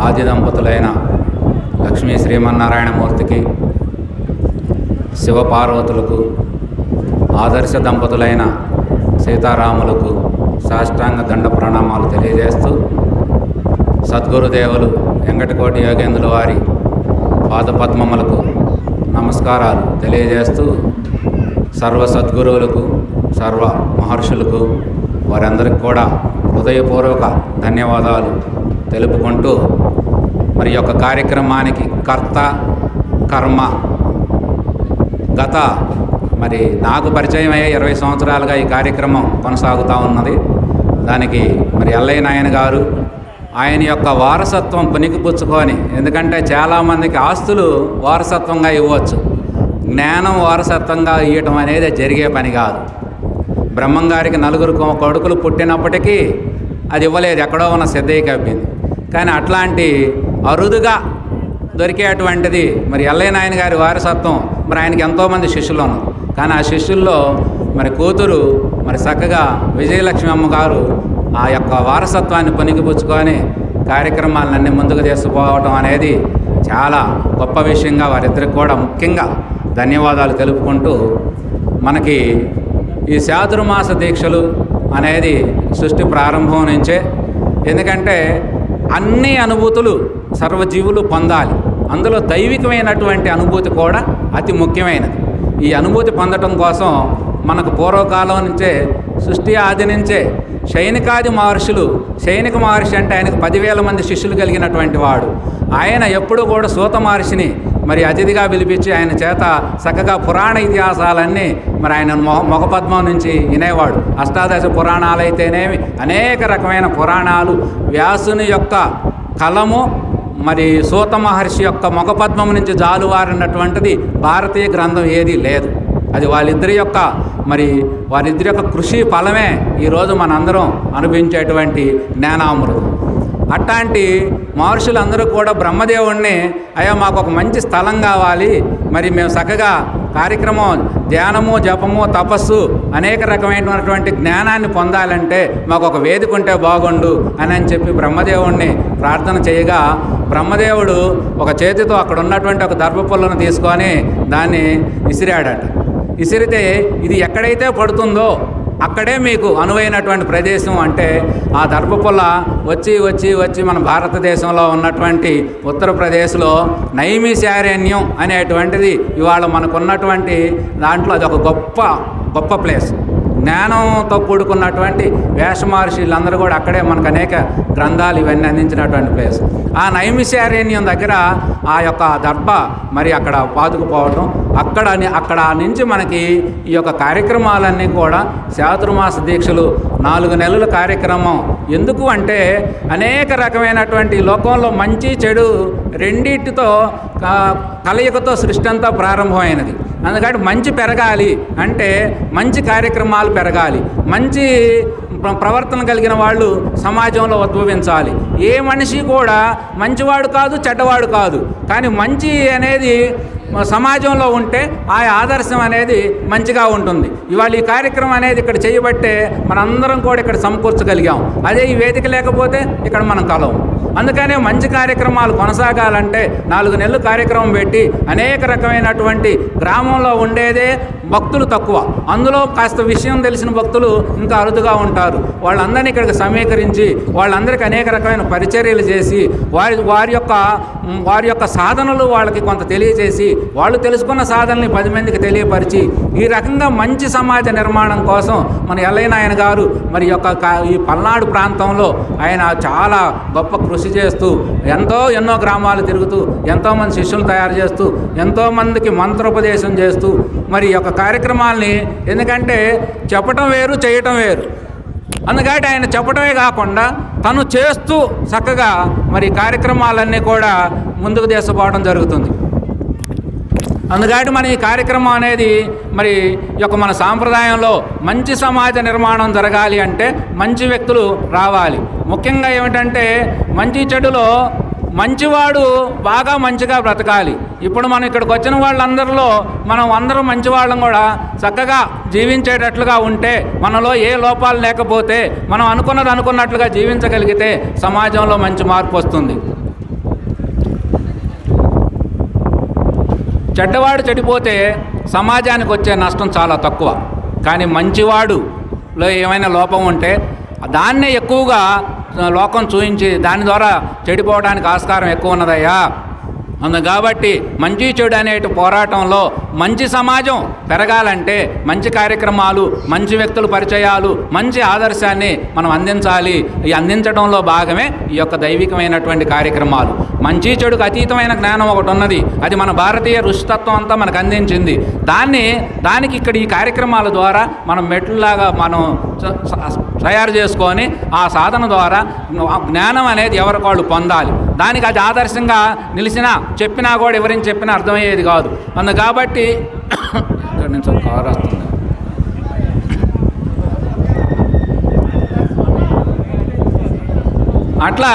ఆది దంపతులైన లక్ష్మీ శ్రీమన్నారాయణమూర్తికి శివపార్వతులకు ఆదర్శ దంపతులైన సీతారాములకు సాష్టాంగ దండ ప్రణామాలు తెలియజేస్తూ సద్గురుదేవులు వెంకటకోటి యోగేంద్రుల వారి పాదపద్మములకు నమస్కారాలు తెలియజేస్తూ సర్వ సద్గురువులకు సర్వ మహర్షులకు వారందరికి కూడా హృదయపూర్వక ధన్యవాదాలు తెలుపుకుంటూ మరి యొక్క కార్యక్రమానికి కర్త కర్మ గత మరి నాకు పరిచయం అయ్యే ఇరవై సంవత్సరాలుగా ఈ కార్యక్రమం కొనసాగుతూ ఉన్నది. దానికి మరి ఎల్లయ్య నాయన గారు ఆయన యొక్క వారసత్వం పుణికిపుచ్చుకొని ఎందుకంటే చాలామందికి ఆస్తులు వారసత్వంగా ఇవ్వచ్చు. జ్ఞానం వారసత్వంగా ఇవ్వటం అనేది జరిగే పని కాదు. బ్రహ్మం గారికి నలుగురు కొడుకులు పుట్టినప్పటికీ అది ఇవ్వలేదు ఎక్కడో ఉన్న సిద్ధయ్య కప్పింది కానీ అట్లాంటి అరుదుగా దొరికేటువంటిది. మరి ఎల్లయ్య నాయన గారి వారసత్వం మరి ఆయనకి ఎంతోమంది శిష్యులు ఉన్నారు కానీ ఆ శిష్యుల్లో మరి కూతురు మరి చక్కగా విజయలక్ష్మి అమ్మగారు ఆ యొక్క వారసత్వాన్ని పొనిగిపుచ్చుకొని కార్యక్రమాలన్నీ ముందుకు తీసుకుపోవటం అనేది చాలా గొప్ప విషయంగా వారిద్దరికి కూడా ముఖ్యంగా ధన్యవాదాలు తెలుపుకుంటూ మనకి ఈ చాతుర్మాస దీక్షలు అనేది సృష్టి ప్రారంభం నుంచే. ఎందుకంటే అన్ని అనుభూతులు సర్వజీవులు పొందాలి. అందులో దైవికమైనటువంటి అనుభూతి కూడా అతి ముఖ్యమైనది. ఈ అనుభూతి పొందటం కోసం మనకు పూర్వకాలం నుంచే సృష్టి ఆది నుంచే శైనికాది మహర్షులు శైనిక మహర్షి అంటే ఆయనకు పదివేల మంది శిష్యులు కలిగినటువంటి వాడు. ఆయన ఎప్పుడూ కూడా సూత మహర్షిని మరి అతిథిగా పిలిపించి ఆయన చేత చక్కగా పురాణ ఇతిహాసాలన్నీ మరి ఆయన మొ నుంచి వినేవాడు. అష్టాదశ పురాణాలు అయితేనేమి అనేక రకమైన పురాణాలు వ్యాసుని యొక్క కలము మరి సూత మహర్షి యొక్క మొగపద్మం నుంచి జాలువారినటువంటిది భారతీయ గ్రంథం ఏదీ లేదు. అది వాళ్ళిద్దరి యొక్క మరి వారిద్దరి యొక్క కృషి ఫలమే ఈరోజు మనందరం అనుభవించేటువంటి జ్ఞానామృతం. అట్లాంటి మహర్షులందరూ కూడా బ్రహ్మదేవుణ్ణి అయ్యా మాకు ఒక మంచి స్థలం కావాలి. మరి మేము చక్కగా కార్యక్రమం ధ్యానము జపము తపస్సు అనేక రకమైనటువంటి జ్ఞానాన్ని పొందాలంటే మాకు ఒక వేదిక ఉంటే బాగుండు అని అని చెప్పి బ్రహ్మదేవుణ్ణి ప్రార్థన చేయగా బ్రహ్మదేవుడు ఒక చేతితో అక్కడ ఉన్నటువంటి ఒక దర్భపుల్లను తీసుకొని దాన్ని విసిరాడట. విసిరితే ఇది ఎక్కడైతే పడుతుందో అక్కడే మీకు అనువైనటువంటి ప్రదేశం అంటే ఆ దర్భపుల్ల వచ్చి వచ్చి వచ్చి మన భారతదేశంలో ఉన్నటువంటి ఉత్తరప్రదేశ్లో నైమిశారణ్యం అనేటువంటిది ఇవాళ మనకున్నటువంటి దాంట్లో అది ఒక గొప్ప గొప్ప ప్లేస్. జ్ఞానంతో కూడుకున్నటువంటి వేషమహర్షులందరూ కూడా అక్కడే మనకు అనేక గ్రంథాలు ఇవన్నీ అందించినటువంటి ప్లేస్ ఆ నైమిశారణ్యం దగ్గర ఆ యొక్క దర్భ మరి అక్కడ పాతుకుపోవటం అక్కడ అక్కడ నుంచి మనకి ఈ యొక్క కార్యక్రమాలన్నీ కూడా శాతుర్మాస దీక్షలు నాలుగు నెలల కార్యక్రమం. ఎందుకు అంటే అనేక రకమైనటువంటి లోకంలో మంచి చెడు రెండింటితో కలయికతో సృష్టి అంతా ప్రారంభమైనది. అందుకని మంచి పెరగాలి అంటే మంచి కార్యక్రమాలు పెరగాలి. మంచి ప్రవర్తన కలిగిన వాళ్ళు సమాజంలో ఉద్భవించాలి. ఏ మనిషి కూడా మంచివాడు కాదు చెడ్డవాడు కాదు. కానీ మంచి అనేది సమాజంలో ఉంటే ఆ ఆదర్శం అనేది మంచిగా ఉంటుంది. ఇవాళ ఈ కార్యక్రమం అనేది ఇక్కడ చేయబట్టే మనందరం కూడా ఇక్కడ సమకూర్చగలిగాం. అదే ఈ వేదిక లేకపోతే ఇక్కడ మనం కలవం. అందుకనే మంచి కార్యక్రమాలు కొనసాగాలంటే నాలుగు నెలలు కార్యక్రమం పెట్టి అనేక రకమైనటువంటి గ్రామంలో ఉండేదే భక్తులు తక్కువ. అందులో కాస్త విషయం తెలిసిన భక్తులు ఇంకా అరుదుగా ఉంటారు. వాళ్ళందరినీ ఇక్కడికి సమీకరించి వాళ్ళందరికీ అనేక రకమైన పరిచర్యలు చేసి వారి వారి యొక్క వారి యొక్క సాధనలు వాళ్ళకి కొంత తెలియజేసి వాళ్ళు తెలుసుకున్న సాధనల్ని పది మందికి తెలియపరిచి ఈ రకంగా మంచి సమాజ నిర్మాణం కోసం మన ఎల్లయ్యనాయన గారు మరి యొక్క ఈ పల్నాడు ప్రాంతంలో ఆయన చాలా గొప్ప కృషి చేస్తూ ఎంతో ఎన్నో గ్రామాలు తిరుగుతూ ఎంతోమంది శిష్యులు తయారు చేస్తూ ఎంతోమందికి మంత్రోపదేశం చేస్తూ మరి యొక్క కార్యక్రమాల్ని ఎందుకంటే చెప్పటం వేరు చేయటం వేరు. అందుకని ఆయన చెప్పడమే కాకుండా తను చేస్తూ చక్కగా మరి కార్యక్రమాలన్నీ కూడా ముందుకు తీసుకుపోవడం జరుగుతుంది. అందుకని మన ఈ కార్యక్రమం అనేది మరి ఈ యొక్క మన సాంప్రదాయంలో మంచి సమాజ నిర్మాణం జరగాలి అంటే మంచి వ్యక్తులు రావాలి. ముఖ్యంగా ఏమిటంటే మంచి చెడులో మంచివాడు బాగా మంచిగా బ్రతకాలి. ఇప్పుడు మనం ఇక్కడికి వచ్చిన వాళ్ళందరిలో మనం అందరం మంచివాళ్ళం కూడా చక్కగా జీవించేటట్లుగా ఉంటే మనలో ఏ లోపాలు లేకపోతే మనం అనుకున్నది అనుకున్నట్లుగా జీవించగలిగితే సమాజంలో మంచి మార్పు వస్తుంది. చెడ్డవాడు చెడిపోతే సమాజానికి వచ్చే నష్టం చాలా తక్కువ. కానీ మంచివాడులో ఏమైనా లోపం ఉంటే దాన్నే ఎక్కువగా లోకం చూయించి దాని ద్వారా చెడిపోవడానికి ఆస్కారం ఎక్కువ ఉన్నదయ్యా. అందు కాబట్టి మంచి చెడు అనే పోరాటంలో మంచి సమాజం పెరగాలంటే మంచి కార్యక్రమాలు మంచి వ్యక్తుల పరిచయాలు మంచి ఆదర్శాన్ని మనం అందించాలి. ఈ అందించడంలో భాగమే ఈ యొక్క దైవికమైనటువంటి కార్యక్రమాలు. మంచి చెడుకు అతీతమైన జ్ఞానం ఒకటి ఉన్నది. అది మన భారతీయ ఋషితత్వం అంతా మనకు అందించింది. దాన్ని దానికి ఇక్కడ ఈ కార్యక్రమాల ద్వారా మనం మెట్లులాగా మనం తయారు చేసుకొని ఆ సాధన ద్వారా జ్ఞానం అనేది ఎవరికి వాళ్ళు పొందాలి. దానికి అది ఆదర్శంగా నిలిచినా చెప్పినా కూడా ఎవరిని చెప్పినా అర్థమయ్యేది కాదు. అందు కాబట్టి ఇక్కడ నుంచి ఒక కారు వస్తుంది అట్లా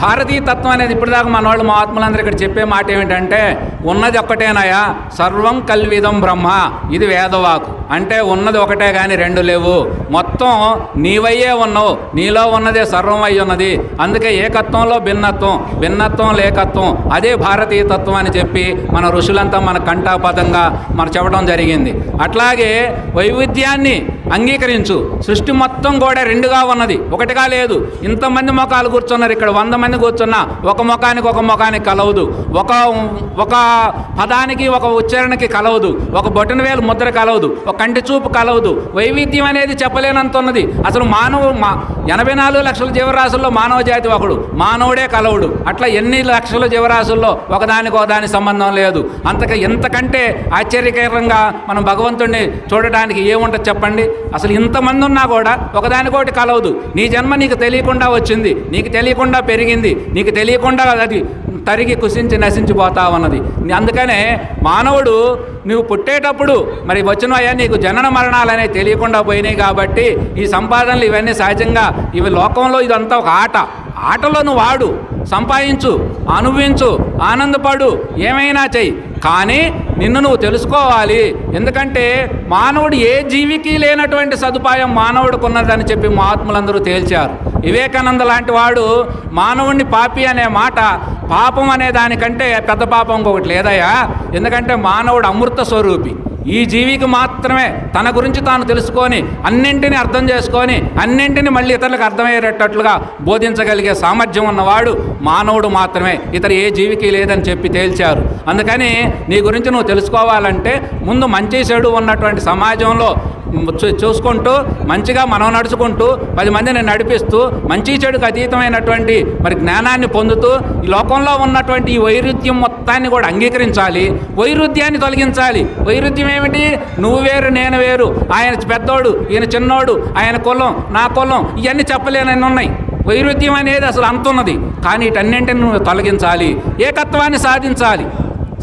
భారతీయ తత్వం అనేది ఇప్పటిదాకా మన వాళ్ళు మహాత్ములందరూ ఇక్కడ చెప్పే మాట ఏమిటంటే ఉన్నది ఒక్కటేనాయా సర్వం కల్విదం బ్రహ్మ. ఇది వేదవాకు అంటే ఉన్నది ఒకటే కానీ రెండు లేవు. మొత్తం నీవయ్యే ఉన్నావు. నీలో ఉన్నదే సర్వం అయి ఉన్నది. అందుకే ఏకత్వంలో భిన్నత్వం భిన్నత్వం లేకత్వం అదే భారతీయ తత్వం అని చెప్పి మన ఋషులంతా మన కంఠాపదంగా మన చెప్పడం జరిగింది. అట్లాగే వైవిధ్యాన్ని అంగీకరించు. సృష్టి మొత్తం కూడా రెండుగా ఉన్నది. ఒకటిగా లేదు. ఇంతమంది ముఖాలు కూర్చున్నారు ఇక్కడ. వంద మంది కూర్చున్నా ఒక ముఖానికి ఒక ముఖానికి కలవదు. ఒక ఒక పదానికి ఒక ఉచ్చారణకి కలవదు. ఒక బొటన వేలు ముద్ర కలవదు. ఒక కంటి చూపు కలవదు. వైవిధ్యం అనేది చెప్పలేనంత ఉన్నది అసలు మానవు మా ఎనభై నాలుగు లక్షల జీవరాశుల్లో మానవ జాతి ఒకడు. మానవుడే కలవుడు. అట్లా ఎన్ని లక్షల జీవరాశుల్లో ఒకదానికి ఒకదాని సంబంధం లేదు. అంతక ఇంతకంటే ఆశ్చర్యకరంగా మనం భగవంతుడిని చూడటానికి ఏముంటుంది చెప్పండి? అసలు ఇంతమంది ఉన్నా కూడా ఒకదానికోటి కలవదు. నీ జన్మ నీకు తెలియకుండా వచ్చింది. నీకు తెలియకుండా పెరిగింది. నీకు తెలియకుండా అది తరిగి కుషించి నశించిపోతా ఉన్నది అందుకనే మానవుడు నువ్వు పుట్టేటప్పుడు మరి వచ్చినవయ్యా నీకు జనన మరణాలు అనేవి తెలియకుండా పోయినాయి కాబట్టి ఈ సంపాదనలు ఇవన్నీ సహజంగా ఇవి లోకంలో ఇదంతా ఒక ఆట. ఆటలో నువ్వు ఆడు సంపాదించు అనుభవించు ఆనందపడు ఏమైనా చెయ్యి. కానీ నిన్ను నువ్వు తెలుసుకోవాలి. ఎందుకంటే మానవుడు ఏ జీవికి లేనటువంటి సదుపాయం మానవుడికి ఉన్నదని చెప్పి మహాత్ములందరూ తేల్చారు. వివేకానంద లాంటి వాడు మానవుణ్ణి పాపి అనే మాట పాపం అనే దానికంటే పెద్ద పాపం ఇంకొకటి లేదయ్యా. ఎందుకంటే మానవుడు అమృత స్వరూపి. ఈ జీవికి మాత్రమే తన గురించి తాను తెలుసుకొని అన్నింటినీ అర్థం చేసుకొని అన్నింటినీ మళ్ళీ ఇతరులకు అర్థమయ్యేటట్లుగా బోధించగలిగే సామర్థ్యం ఉన్నవాడు మానవుడు మాత్రమే. ఇతర ఏ జీవికి లేదని చెప్పి తేల్చారు. అందుకని నీ గురించి నువ్వు తెలుసుకోవాలంటే ముందు మంచి చెడు ఉన్నటువంటి సమాజంలో చూ- చూసుకుంటూ మంచిగా మనం నడుచుకుంటూ పది మందిని నడిపిస్తూ మంచి చెడుకు అతీతమైనటువంటి మరి జ్ఞానాన్ని పొందుతూ ఈ లోకంలో ఉన్నటువంటి ఈ వైరుధ్యం మొత్తాన్ని కూడా అంగీకరించాలి. వైరుధ్యాన్ని తొలగించాలి. వైరుధ్యం ఏమిటి? నువ్వు వేరు నేను వేరు. ఆయన పెద్దోడు ఈయన చిన్నోడు ఆయన కులం నా కులం ఇవన్నీ చెప్పలేనని ఉన్నాయి వైరుధ్యం అనేది అసలు అంతున్నది. కానీ వీటన్నింటిని నువ్వు తొలగించాలి. ఏకత్వాన్ని సాధించాలి.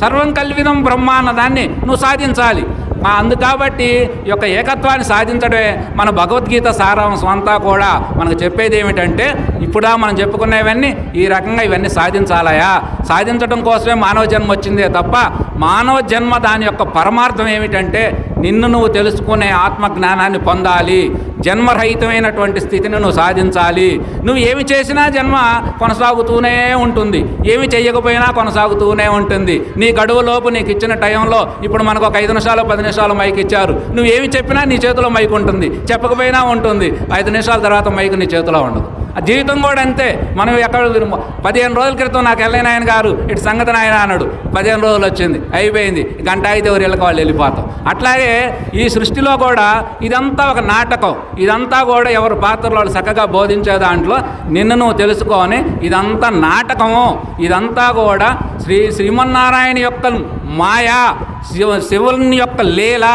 సర్వం కల్విదం బ్రహ్మ అన్నదాన్ని నువ్వు సాధించాలి. మా అందు కాబట్టి ఈ యొక్క ఏకత్వాన్ని సాధించడమే మన భగవద్గీత సారాంశం అంతా కూడా మనకు చెప్పేది ఏమిటంటే ఇప్పుడా మనం చెప్పుకునేవన్నీ ఈ రకంగా ఇవన్నీ సాధించాలయా? సాధించడం కోసమే మానవ జన్మ వచ్చిందే తప్ప మానవ జన్మ దాని యొక్క పరమార్థం ఏమిటంటే నిన్ను నువ్వు తెలుసుకునే ఆత్మజ్ఞానాన్ని పొందాలి. జన్మరహితమైనటువంటి స్థితిని నువ్వు సాధించాలి. నువ్వు ఏమి చేసినా జన్మ కొనసాగుతూనే ఉంటుంది. ఏమి చేయకపోయినా కొనసాగుతూనే ఉంటుంది. నీ గడువులోపు నీకు ఇచ్చిన టైంలో ఇప్పుడు మనకు ఒక ఐదు నిమిషాలు పది నిమిషాలు మైక్ ఇచ్చారు. నువ్వు ఏమి చెప్పినా నీ చేతిలో మైక్ ఉంటుంది. చెప్పకపోయినా ఉంటుంది. ఐదు నిమిషాల తర్వాత మైక్ నీ చేతిలో ఉండదు. ఆ జీవితం కూడా అంతే. మనం ఎక్కడ పదిహేను రోజుల క్రితం నాకు వెళ్ళిన ఆయన గారు ఇటు సంగతి నాయన అన్నాడు. పదిహేను రోజులు వచ్చింది. అయిపోయింది. గంట అయితే ఎవరు వెళ్ళక వాళ్ళు వెళ్ళిపోతాం. అట్లాగే ఈ సృష్టిలో కూడా ఇదంతా ఒక నాటకం. ఇదంతా కూడా ఎవరు పాత్రలు వాళ్ళు చక్కగా బోధించే దాంట్లో నిన్ను నువ్వు తెలుసుకొని ఇదంతా నాటకము. ఇదంతా కూడా శ్రీ శ్రీమన్నారాయణ యొక్క మాయా. శివ శివుని యొక్క లీల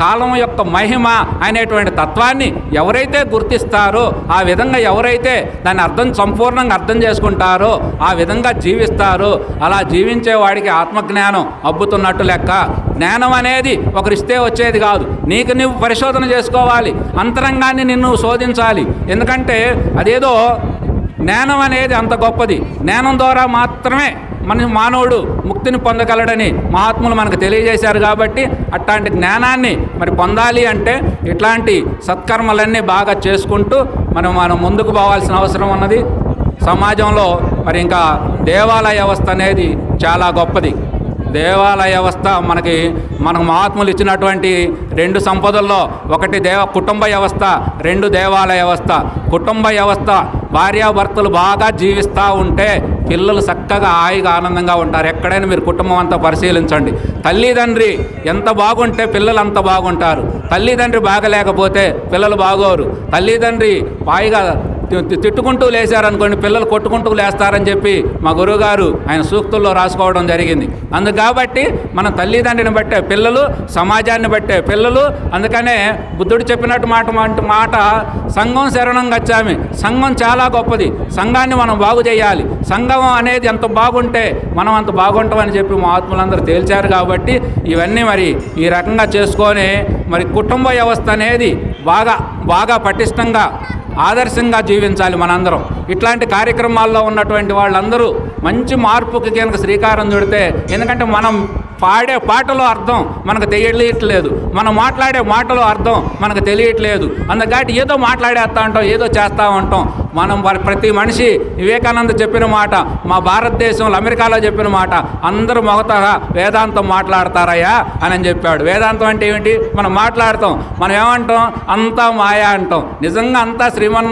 కాలం యొక్క మహిమ అనేటువంటి తత్వాన్ని ఎవరైతే గుర్తిస్తారో ఆ విధంగా ఎవరైతే దాన్ని అర్థం సంపూర్ణంగా అర్థం చేసుకుంటారో ఆ విధంగా జీవిస్తారో అలా జీవించే వాడికి ఆత్మజ్ఞానం అబ్బుతున్నట్టు లెక్క. జ్ఞానం అనేది ఒకరిస్తే వచ్చేది కాదు. నీకు నువ్వు పరిశోధన చేసుకోవాలి అంతరంగాన్ని నిన్ను శోధించాలి. ఎందుకంటే అదేదో జ్ఞానం అనేది అంత గొప్పది. జ్ఞానం ద్వారా మాత్రమే మన మానవుడు ముక్తిని పొందగలడని మహాత్ములు మనకు తెలియజేశారు కాబట్టి అట్లాంటి జ్ఞానాన్ని మరి పొందాలి అంటే ఇట్లాంటి సత్కర్మలన్నీ బాగా చేసుకుంటూ మనం మనం ముందుకు పోవాల్సిన అవసరం ఉన్నది. సమాజంలో మరి ఇంకా దేవాలయ వ్యవస్థ అనేది చాలా గొప్పది. దేవాలయ వ్యవస్థ మనకి మనకు మహాత్ములు ఇచ్చినటువంటి రెండు సంపదల్లో ఒకటి దేవ కుటుంబ వ్యవస్థ రెండు దేవాలయ వ్యవస్థ. కుటుంబ వ్యవస్థ భార్యాభర్తలు బాగా జీవిస్తూ ఉంటే పిల్లలు చక్కగా హాయిగా ఆనందంగా ఉంటారు. ఎక్కడైనా మీరు కుటుంబం అంతా పరిశీలించండి. తల్లిదండ్రి ఎంత బాగుంటే పిల్లలు అంత బాగుంటారు. తల్లిదండ్రి బాగలేకపోతే పిల్లలు బాగోరు. తల్లిదండ్రి హాయిగా తిట్టుకుంటూ లేచారనుకోండి పిల్లలు కొట్టుకుంటూ లేస్తారని చెప్పి మా గురువుగారు ఆయన సూక్తుల్లో రాసుకోవడం జరిగింది. అందు కాబట్టి మన తల్లిదండ్రిని బట్టే పిల్లలు సమాజాన్ని బట్టే పిల్లలు అందుకనే బుద్ధుడు చెప్పినట్టు మాట మాట- మాట సంఘం శరణం గచ్చామి. సంఘం చాలా గొప్పది. సంఘాన్ని మనం బాగు చేయాలి. సంఘం అనేది ఎంత బాగుంటే మనం అంత బాగుంటామని చెప్పి మా ఆత్మలందరూ తేల్చారు కాబట్టి ఇవన్నీ మరి ఈ రకంగా చేసుకొని మరి కుటుంబ వ్యవస్థ అనేది బాగా బాగా పటిష్టంగా ఆదర్శంగా జీవించాలి మనందరం. ఇట్లాంటి కార్యక్రమాల్లో ఉన్నటువంటి వాళ్ళందరూ మంచి మార్పుకి కనుక శ్రీకారం చుడితే ఎందుకంటే మనం పాడే పాటలో అర్థం మనకు తెలియట్లేదు. మనం మాట్లాడే మాటలో అర్థం మనకు తెలియట్లేదు. అందుకాటి ఏదో మాట్లాడేస్తా ఉంటాం ఏదో చేస్తూ ఉంటాం. మనం ప్రతి మనిషి వివేకానంద చెప్పిన మాట మా భారతదేశంలో అమెరికాలో చెప్పిన మాట అందరూ మొగతగా వేదాంతం మాట్లాడతారయ్యా అని చెప్పాడు. వేదాంతం అంటే ఏమిటి? మనం మాట్లాడతాం మనం ఏమంటాం? అంతా మాయ అంటాం. నిజంగా అంతా శ్రీమన్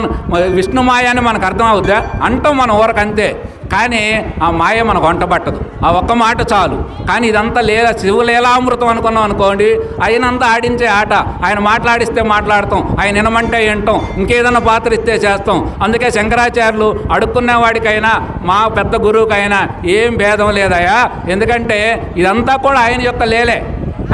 విష్ణు మాయ అని మనకు అర్థం అవుద్దా? అంటాం మన ఊరకంతే. అంతే కానీ ఆ మాయ మనకు వంట పట్టదు ఆ ఒక్క మాట చాలు. కానీ ఇదంతా లీల శివులీలామృతం అనుకున్నాం అనుకోండి ఆయనంతా ఆడించే ఆట. ఆయన మాట్లాడిస్తే మాట్లాడతాం ఆయన వినమంటే వింటాం ఇంకేదైనా పాత్ర ఇస్తే చేస్తాం. అందుకే శంకరాచార్యులు అడుక్కునే వాడికైనా మా పెద్ద గురువుకైనా ఏం భేదం లేదయా ఎందుకంటే ఇదంతా కూడా ఆయన యొక్క లేలే.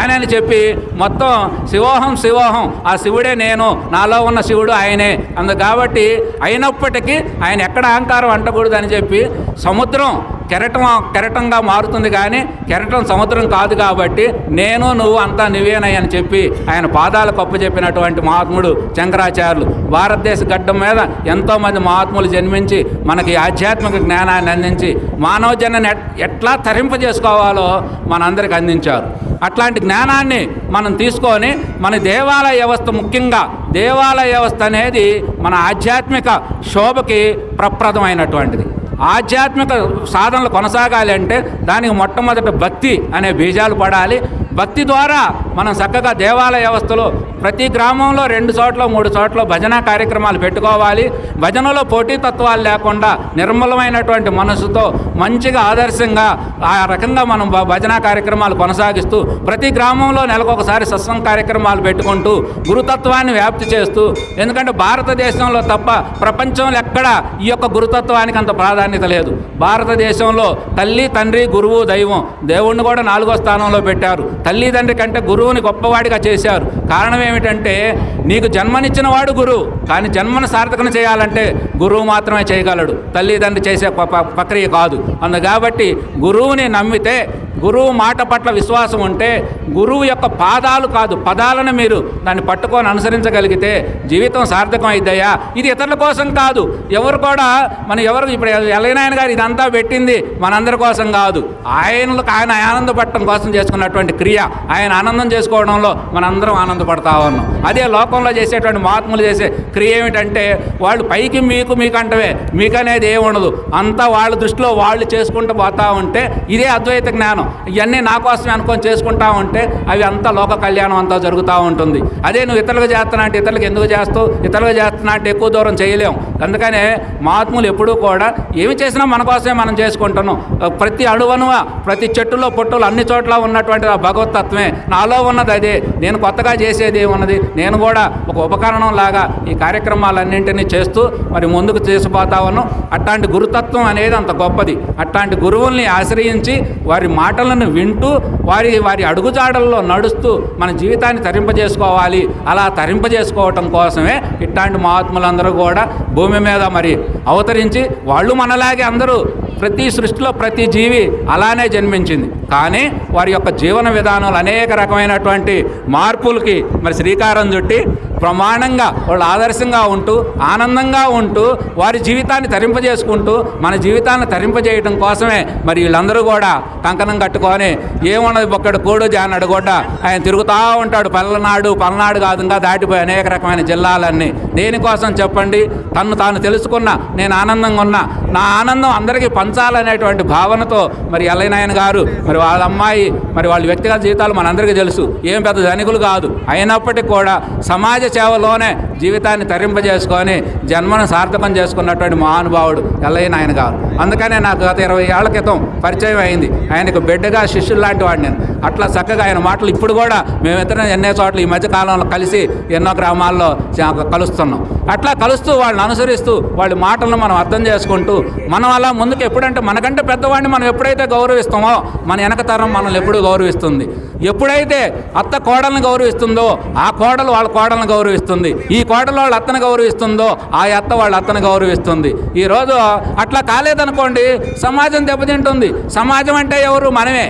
అని అని చెప్పి మొత్తం శివోహం శివోహం. ఆ శివుడే నేను. నాలో ఉన్న శివుడు ఆయనే. అందు కాబట్టి అయినప్పటికీ ఆయన ఎక్కడ అహంకారం అంటకూడదు అని చెప్పి సముద్రం కెరటం కెరటంగా మారుతుంది కానీ కెరటం సముద్రం కాదు కాబట్టి నేను నువ్వు అంతా నువ్వేనయ్య అని చెప్పి ఆయన పాదాలకు అప్పు చెప్పినటువంటి మహాత్ముడు శంకరాచార్యులు. భారతదేశ గడ్డం మీద ఎంతోమంది మహాత్ములు జన్మించి మనకి ఆధ్యాత్మిక జ్ఞానాన్ని అందించి మానవ జనాన్ని ఎట్- ఎట్లా తరింపజేసుకోవాలో మనందరికి అందించారు. అట్లాంటి జ్ఞానాన్ని మనం తీసుకొని మన దేవాలయ వ్యవస్థ ముఖ్యంగా దేవాలయ వ్యవస్థ అనేది మన ఆధ్యాత్మిక శోభకి ప్రప్రదమైనటువంటిది. ఆధ్యాత్మిక సాధనలు కొనసాగాలి అంటే దానికి మొట్టమొదట భక్తి అనే బీజాలు పడాలి. భక్తి ద్వారా మనం చక్కగా దేవాలయ వ్యవస్థలో ప్రతి గ్రామంలో రెండు చోట్ల మూడు చోట్ల భజన కార్యక్రమాలు పెట్టుకోవాలి. భజనలో పోటీతత్వాలు లేకుండా నిర్మలమైనటువంటి మనసుతో మంచిగా ఆదర్శంగా ఆ రకంగా మనం భ- భజన కార్యక్రమాలు కొనసాగిస్తూ ప్రతి గ్రామంలో నెలకొకసారి సత్సంగ కార్యక్రమాలు పెట్టుకుంటూ గురుతత్వాన్ని వ్యాప్తి చేస్తూ ఎందుకంటే భారతదేశంలో తప్ప ప్రపంచంలో ఎక్కడ ఈ యొక్క గురుతత్వానికి అంత ప్రాధాన్యత లేదు. భారతదేశంలో తల్లి తండ్రి గురువు దైవం దేవుణ్ణి కూడా నాలుగో స్థానంలో పెట్టారు. తల్లిదండ్రి కంటే గురువుని గొప్పవాడిగా చేశారు. కారణం ఏమిటంటే నీకు జన్మనిచ్చిన వాడు గురువు కానీ జన్మను సార్థకం చేయాలంటే గురువు మాత్రమే చేయగలడు. తల్లిదండ్రి చేసే ప- ప్రక్రియ కాదు. అందు కాబట్టి గురువుని నమ్మితే గురువు మాట పట్ల విశ్వాసం ఉంటే గురువు యొక్క పాదాలు కాదు పదాలను మీరు దాన్ని పట్టుకొని అనుసరించగలిగితే జీవితం సార్థకం అయిద్దయ్యా. ఇది ఇతరుల కోసం కాదు. ఎవరు కూడా మన ఎవరు ఇప్పుడు ఎల్లనాయన గారు ఇదంతా పెట్టింది మనందరి కోసం కాదు. ఆయనలకు ఆయన ఆనందపడటం కోసం చేసుకున్నటువంటి క్రియ ఆయన ఆనందం చేసుకోవడంలో మనందరం ఆనందపడతా ఉన్నాం. అదే లోకంలో చేసేటువంటి మహాత్ములు చేసే క్రియ ఏమిటంటే వాళ్ళు పైకి మీకు మీకంటవే మీకనేది ఏముండదు అంతా వాళ్ళ దృష్టిలో వాళ్ళు చేసుకుంటూ పోతా ఉంటే ఇదే అద్వైత జ్ఞానం. ఇవన్నీ నా కోసమే అనుకొని చేసుకుంటా ఉంటే అవి అంతా లోక కళ్యాణం అంతా జరుగుతూ ఉంటుంది. అదే నువ్వు ఇతరులకు చేస్తున్నా అంటే ఇతరులకు ఎందుకు చేస్తావు? ఇతరులకు చేస్తున్నా అంటే ఎక్కువ దూరం చేయలేం. అందుకనే మహాత్ములు ఎప్పుడూ కూడా ఏమి చేసినా మన కోసమే మనం చేసుకుంటున్నాం. ప్రతి అణువణువ ప్రతి చెట్టులో పొట్టులు అన్ని చోట్ల ఉన్నటువంటి ఆ భగవతత్వమే నాలో ఉన్నది అదే. నేను కొత్తగా చేసేది ఉన్నది నేను కూడా ఒక ఉపకరణం లాగా ఈ కార్యక్రమాలన్నింటినీ చేస్తూ మరి ముందుకు చేసిపోతా ఉన్నాం అట్లాంటి గురుతత్వం అనేది అంత గొప్పది. అట్లాంటి గురువుల్ని ఆశ్రయించి వారి మాటలను వింటూ వారి వారి అడుగుజాడల్లో నడుస్తూ మన జీవితాన్ని తరింపజేసుకోవాలి. అలా తరింపజేసుకోవటం కోసమే ఇట్లాంటి మహాత్ములందరూ కూడా భూమి మీద మరి అవతరించి వాళ్ళు మనలాగే అందరూ ప్రతి సృష్టిలో ప్రతి జీవి అలానే జన్మించింది. కానీ వారి యొక్క జీవన విధానంలో అనేక రకమైనటువంటి మార్పులకి మరి శ్రీకారం చుట్టి ప్రమాణంగా వాళ్ళు ఆదర్శంగా ఉంటూ ఆనందంగా ఉంటూ వారి జీవితాన్ని తరింపజేసుకుంటూ మన జీవితాన్ని తరింపజేయడం కోసమే మరి వీళ్ళందరూ కూడా కంకణం కట్టుకొని ఏమున్నది ఒక్కడు కోడు జానడు కూడా ఆయన తిరుగుతూ ఉంటాడు పల్లనాడు పల్నాడు కాదు ఇంకా దాటిపోయి అనేక రకమైన జిల్లాలన్నీ. దేనికోసం చెప్పండి? తను తాను తెలుసుకున్న నేను ఆనందంగా ఉన్నా. నా ఆనందం అందరికీ పంచాలనేటువంటి భావనతో మరి ఎల్లయ్యనాయన గారు మరి వాళ్ళ అమ్మాయి మరి వాళ్ళ వ్యక్తిగత జీవితాలు మనందరికీ తెలుసు. ఏం పెద్ద ధనికులు కాదు. అయినప్పటికీ కూడా సమాజ సేవలోనే జీవితాన్ని తరింపజేసుకొని జన్మను సార్థకం చేసుకున్నటువంటి మహానుభావుడు ఎల్లయ్య ఆయన గారు. అందుకనే నాకు గత ఇరవై ఏళ్ళ క్రితం పరిచయం అయింది. ఆయనకు బిడ్డగా శిష్యులు లాంటి వాడు నేను. అట్లా చక్కగా ఆయన మాటలు ఇప్పుడు కూడా మేమిద్దరం ఎన్నో చోట్ల ఈ మధ్య కాలంలో కలిసి ఎన్నో గ్రామాల్లో చా- కలుస్తున్నాం. అట్లా కలుస్తూ వాళ్ళని అనుసరిస్తూ వాళ్ళ మాటలను మనం అర్థం చేసుకుంటూ మనం అలా ముందుకు ఎప్పుడంటే మనకంటే పెద్దవాడిని మనం ఎప్పుడైతే గౌరవిస్తామో మన వెనక తరం మనల్ని ఎప్పుడు గౌరవిస్తుంది? ఎప్పుడైతే అత్త కోడల్ని గౌరవిస్తుందో ఆ కోడలు వాళ్ళ కోడల్ని గౌరవిస్తుంది. ఈ కోటలో వాళ్ళ అత్తని గౌరవిస్తుందో ఆ అత్త వాళ్ళ అత్తని గౌరవిస్తుంది. ఈరోజు అట్లా కాలేదనుకోండి సమాజం దెబ్బతింటుంది. సమాజం అంటే ఎవరు? మనమే.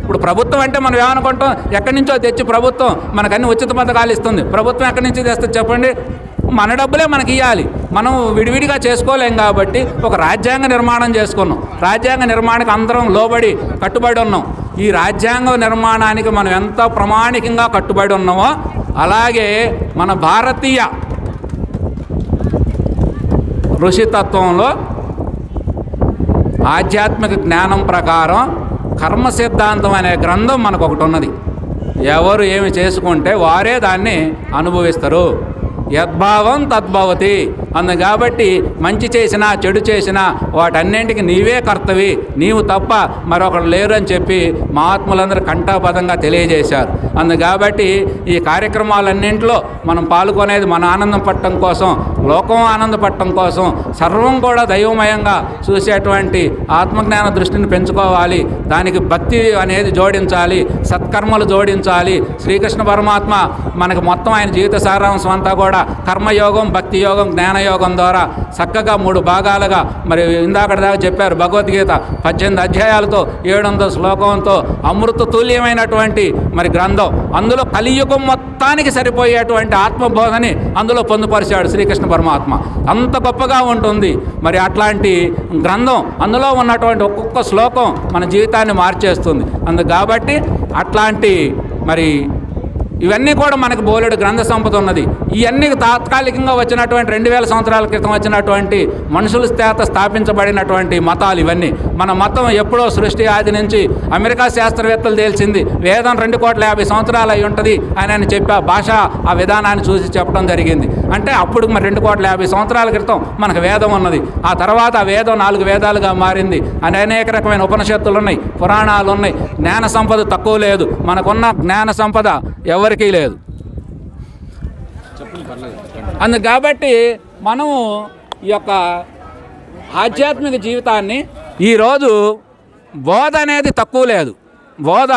ఇప్పుడు ప్రభుత్వం అంటే మనం ఏమనుకుంటాం? ఎక్కడి నుంచో తెచ్చి ప్రభుత్వం మనకన్నీ ఉచిత పథకాలు ఇస్తుంది. ప్రభుత్వం ఎక్కడి నుంచి తెస్తుంది చెప్పండి? మన డబ్బులే మనకి ఇవ్వాలి మనం విడివిడిగా చేసుకోలేం కాబట్టి ఒక రాజ్యాంగ నిర్మాణం చేసుకున్నాం. రాజ్యాంగ నిర్మాణానికి అందరం లోబడి కట్టుబడి ఉన్నాం. ఈ రాజ్యాంగ నిర్మాణానికి మనం ఎంత ప్రామాణికంగా కట్టుబడి ఉన్నామో అలాగే మన భారతీయ ఋషితత్వంలో ఆధ్యాత్మిక జ్ఞానం ప్రకారం కర్మ సిద్ధాంతం అనే గ్రంథం మనకు ఒకటి ఉన్నది. ఎవరు ఏమి చేసుకుంటే వారే దాన్ని అనుభవిస్తారు. యద్భావం తద్భవతి. అందు కాబట్టి మంచి చేసినా చెడు చేసినా వాటన్నింటికి నీవే కర్తవి. నీవు తప్ప మరొకరు లేరు అని చెప్పి మహాత్ములందరూ కంఠాపదంగా తెలియజేశారు. అందు కాబట్టి ఈ కార్యక్రమాలన్నింటిలో మనం పాల్గొనేది మన ఆనందం పట్టడం కోసం లోకం ఆనందపడటం కోసం సర్వం కూడా దైవమయంగా చూసేటువంటి ఆత్మజ్ఞాన దృష్టిని పెంచుకోవాలి. దానికి భక్తి అనేది జోడించాలి సత్కర్మలు జోడించాలి. శ్రీకృష్ణ పరమాత్మ మనకు మొత్తం ఆయన జీవిత సారాంశం అంతా కూడా కర్మయోగం భక్తి యోగం జ్ఞానయోగం ద్వారా చక్కగా మూడు భాగాలుగా మరి ఇందాక దాకా చెప్పారు భగవద్గీత పద్దెనిమిది అధ్యాయాలతో ఏడు వందల శ్లోకంతో అమృత తుల్యమైనటువంటి మరి గ్రంథం. అందులో కలియుగం మొత్తానికి సరిపోయేటువంటి ఆత్మబోధని అందులో పొందుపరిచాడు శ్రీకృష్ణ పరమాత్మ. అంత గొప్పగా ఉంటుంది. మరి అట్లాంటి గ్రంథం అందులో ఉన్నటువంటి ఒక్కొక్క శ్లోకం మన జీవితాన్ని మార్చేస్తుంది. అందు కాబట్టి అట్లాంటి మరి ఇవన్నీ కూడా మనకు బోలెడు గ్రంథ సంపద ఉన్నది. ఇవన్నీ తాత్కాలికంగా వచ్చినటువంటి రెండు వేల సంవత్సరాల క్రితం వచ్చినటువంటి మనుషుల చేత స్థాపించబడినటువంటి మతాలు ఇవన్నీ. మన మతం ఎప్పుడో సృష్టి ఆది నుంచి అమెరికా శాస్త్రవేత్తలు తేల్చింది వేదం రెండు కోట్ల యాభై సంవత్సరాలు అయి ఉంటుంది అని ఆయన చెప్పి ఆ భాష ఆ విధానాన్ని చూసి చెప్పడం జరిగింది. అంటే అప్పుడు మరి రెండు కోట్ల యాభై సంవత్సరాల క్రితం మనకు వేదం ఉన్నది. ఆ తర్వాత ఆ వేదం నాలుగు వేదాలుగా మారింది. అని అనేక రకమైన ఉపనిషత్తులు ఉన్నాయి పురాణాలు ఉన్నాయి. జ్ఞాన సంపద తక్కువ లేదు. మనకున్న జ్ఞాన సంపద ఎవరికీ లేదు. అందు కాబట్టి మనము ఈ యొక్క ఆధ్యాత్మిక జీవితాన్ని ఈరోజు బోధ అనేది తక్కువ లేదు. బోధ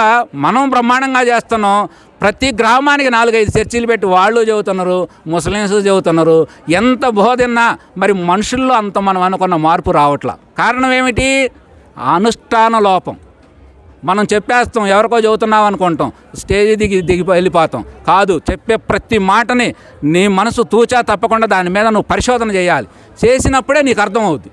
మనం బ్రహ్మాండంగా చేస్తున్నాం. ప్రతి గ్రామానికి నాలుగైదు చర్చిలు పెట్టి వాళ్ళు చెబుతున్నారు ముస్లిమ్స్ చెబుతున్నారు ఎంత బోధన్నా మరి మనుషుల్లో అంత మనం అనుకున్న మార్పు రావట్లా. కారణం ఏమిటి? అనుష్ఠాన లోపం. మనం చెప్పేస్తాం ఎవరికో చదువుతున్నాం అనుకుంటాం. స్టేజ్ దిగి దిగి వెళ్ళిపోతాం. కాదు చెప్పే ప్రతి మాటని నీ మనసు తూచా తప్పకుండా దాని మీద నువ్వు పరిశోధన చేయాలి. చేసినప్పుడే నీకు అర్థమవుద్ది.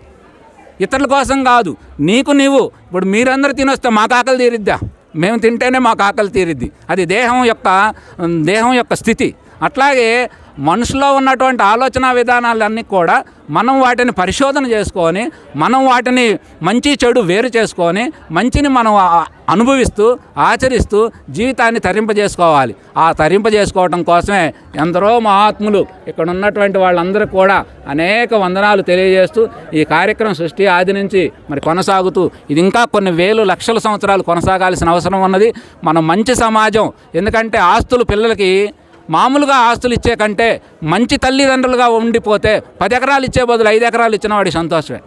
ఇతరుల కోసం కాదు నీకు నీవు. ఇప్పుడు మీరందరూ తినొస్తే మాకు ఆకలి తీరిద్దా? మేము తింటేనే మాకు ఆకలి తీరిద్ది. అది దేహం యొక్క దేహం యొక్క స్థితి. అట్లాగే మనుషులో ఉన్నటువంటి ఆలోచన విధానాలన్నీ కూడా మనం వాటిని పరిశోధన చేసుకొని మనం వాటిని మంచి చెడు వేరు చేసుకొని మంచిని మనం అనుభవిస్తూ ఆచరిస్తూ జీవితాన్ని తరింపజేసుకోవాలి. ఆ తరింపజేసుకోవటం కోసమే ఎందరో మహాత్ములు ఇక్కడ ఉన్నటువంటి వాళ్ళందరూ కూడా అనేక వందనాలు తెలియజేస్తూ ఈ కార్యక్రమం సృష్టి ఆది నుంచి మరి కొనసాగుతూ ఇది ఇంకా కొన్ని వేలు లక్షల సంవత్సరాలు కొనసాగాల్సిన అవసరం ఉన్నది. మనం మంచి సమాజం ఎందుకంటే ఆస్తులు పిల్లలకి మామూలుగా ఆస్తులు ఇచ్చే కంటే మంచి తల్లిదండ్రులుగా ఉండిపోతే పది ఎకరాలు ఇచ్చే బదులు ఐదు ఎకరాలు ఇచ్చిన వాడి సంతోషమే.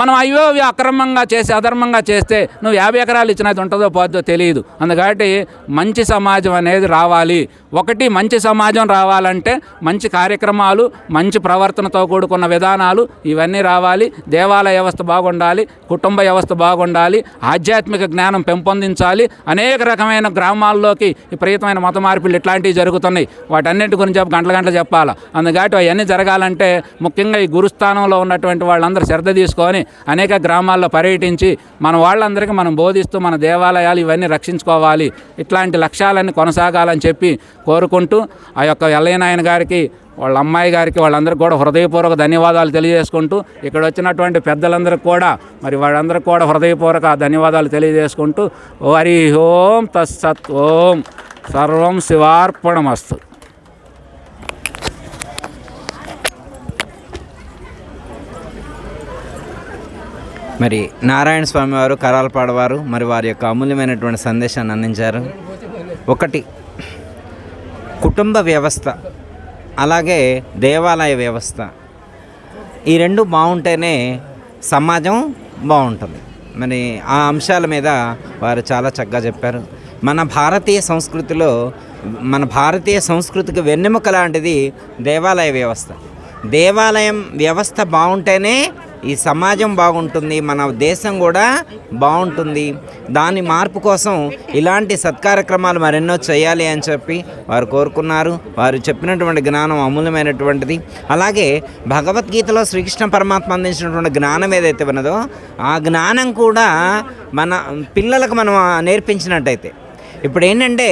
మనం అయ్యో అవి అక్రమంగా చేసి అధర్మంగా చేస్తే నువ్వు యాభై ఎకరాలు ఇచ్చినది ఉంటుందో పోద్దో తెలియదు. అందుకని మంచి సమాజం అనేది రావాలి. ఒకటి మంచి సమాజం రావాలంటే మంచి కార్యక్రమాలు మంచి ప్రవర్తనతో కూడుకున్న విధానాలు ఇవన్నీ రావాలి. దేవాలయ వ్యవస్థ బాగుండాలి కుటుంబ వ్యవస్థ బాగుండాలి ఆధ్యాత్మిక జ్ఞానం పెంపొందించాలి. అనేక రకమైన గ్రామాల్లోకి విపరీతమైన మత మార్పులు ఇట్లాంటివి జరుగుతున్నాయి. వాటన్నిటి గురించి గంటల గంటలు చెప్పాలి? అందుకని అవన్నీ జరగాలంటే ముఖ్యంగా ఈ గురుస్థానంలో ఉన్నటువంటి వాళ్ళందరూ శ్రద్ధ తీసుకొని అనేక గ్రామాల్లో పర్యటించి మన వాళ్ళందరికీ మనం బోధిస్తూ మన దేవాలయాలు ఇవన్నీ రక్షించుకోవాలి. ఇట్లాంటి లక్ష్యాలన్నీ కొనసాగాలని చెప్పి కోరుకుంటూ ఆ యొక్క ఎల్లయ్యనాయన గారికి వాళ్ళ అమ్మాయి గారికి వాళ్ళందరికీ కూడా హృదయపూర్వక ధన్యవాదాలు తెలియజేసుకుంటూ ఇక్కడ వచ్చినటువంటి పెద్దలందరికీ కూడా మరి వాళ్ళందరికీ కూడా హృదయపూర్వక ధన్యవాదాలు తెలియజేసుకుంటూ హరి ఓం తత్సత్ ఓం. సర్వం శివార్పణమస్తు. మరి నారాయణ స్వామి వారు కరాలపాడవారు మరి వారి యొక్క అమూల్యమైనటువంటి సందేశాన్ని అందించారు. ఒకటి కుటుంబ వ్యవస్థ అలాగే దేవాలయ వ్యవస్థ ఈ రెండు బాగుంటేనే సమాజం బాగుంటుంది. మరి ఆ అంశాల మీద వారు చాలా చక్కగా చెప్పారు. మన భారతీయ సంస్కృతిలో మన భారతీయ సంస్కృతికి వెన్నెముక లాంటిది దేవాలయ వ్యవస్థ. దేవాలయం వ్యవస్థ బాగుంటేనే ఈ సమాజం బాగుంటుంది మన దేశం కూడా బాగుంటుంది. దాని మార్పు కోసం ఇలాంటి సత్కార్యక్రమాలు మరెన్నో చేయాలి అని చెప్పి వారు కోరుకున్నారు. వారు చెప్పినటువంటి జ్ఞానం అమూల్యమైనటువంటిది. అలాగే భగవద్గీతలో శ్రీకృష్ణ పరమాత్మ అందించినటువంటి జ్ఞానం ఏదైతే ఉన్నదో ఆ జ్ఞానం కూడా మన పిల్లలకు మనం నేర్పించినట్టయితే. ఇప్పుడు ఏంటంటే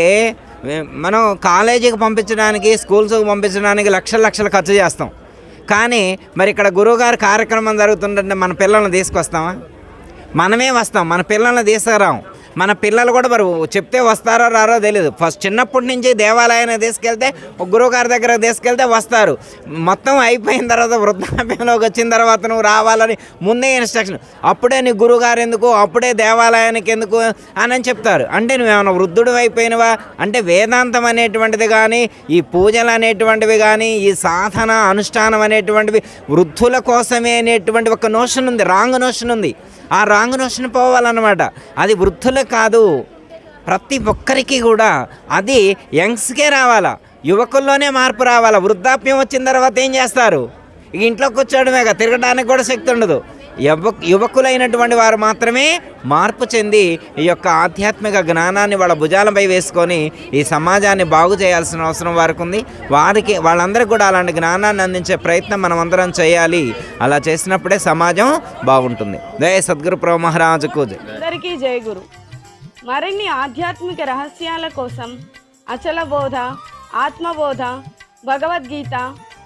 మనం కాలేజీకి పంపించడానికి స్కూల్స్కి పంపించడానికి లక్షల లక్షలు ఖర్చు చేస్తాం. కానీ మరి ఇక్కడ గురువుగారి కార్యక్రమం జరుగుతుందంటే మన పిల్లల్ని తీసుకొస్తామా? మనమే వస్తాం మన పిల్లల్ని తీసుకురాం. మన పిల్లలు కూడా మరి చెప్తే వస్తారో రారో తెలియదు ఫస్ట్ చిన్నప్పటి నుంచి దేవాలయాన్ని తీసుకెళ్తే ఒక గురువుగారి దగ్గర తీసుకెళ్తే వస్తారు. మొత్తం అయిపోయిన తర్వాత వృద్ధాప్యంలోకి వచ్చిన తర్వాత నువ్వు రావాలని ముందే ఇన్స్ట్రక్షన్ అప్పుడే నీ గురువుగారు ఎందుకు అప్పుడే దేవాలయానికి ఎందుకు అని అని చెప్తారు. అంటే నువ్వేమైనా వృద్ధుడు అయిపోయినవా? అంటే వేదాంతం అనేటువంటిది కానీ ఈ పూజలు అనేటువంటివి కానీ ఈ సాధన అనుష్ఠానం అనేటువంటివి వృద్ధుల కోసమే అనేటువంటి ఒక నోషన్ ఉంది రాంగ్ నోషన్ ఉంది. ఆ రాంగ్ నోషన్ పోవాలన్నమాట. అది వృద్ధులకు కాదు. ప్రతి ఒక్కరికి కూడా అది యంగ్స్కే రావాలా. యువకుల్లోనే మార్పు రావాలా. వృద్ధాప్యం వచ్చిన తర్వాత ఏం చేస్తారు? ఇక ఇంట్లో కూర్చోవడమేగా. తిరగడానికి కూడా శక్తి ఉండదు. యువ యువకులైనటువంటి వారు మాత్రమే మార్పు చెంది ఈ యొక్క ఆధ్యాత్మిక జ్ఞానాన్ని వాళ్ళ భుజాలపై వేసుకొని ఈ సమాజాన్ని బాగు చేయాల్సిన అవసరం వారికి ఉంది వారికి వాళ్ళందరికీ కూడా అలాంటి జ్ఞానాన్ని అందించే ప్రయత్నం మనం అందరం చేయాలి. అలా చేసినప్పుడే సమాజం బాగుంటుంది. జయ సద్గురు ప్రభు మహారాజుకు అందరికీ జయ గురు. మరిన్ని ఆధ్యాత్మిక రహస్యాల కోసం అచల బోధ ఆత్మబోధ భగవద్గీత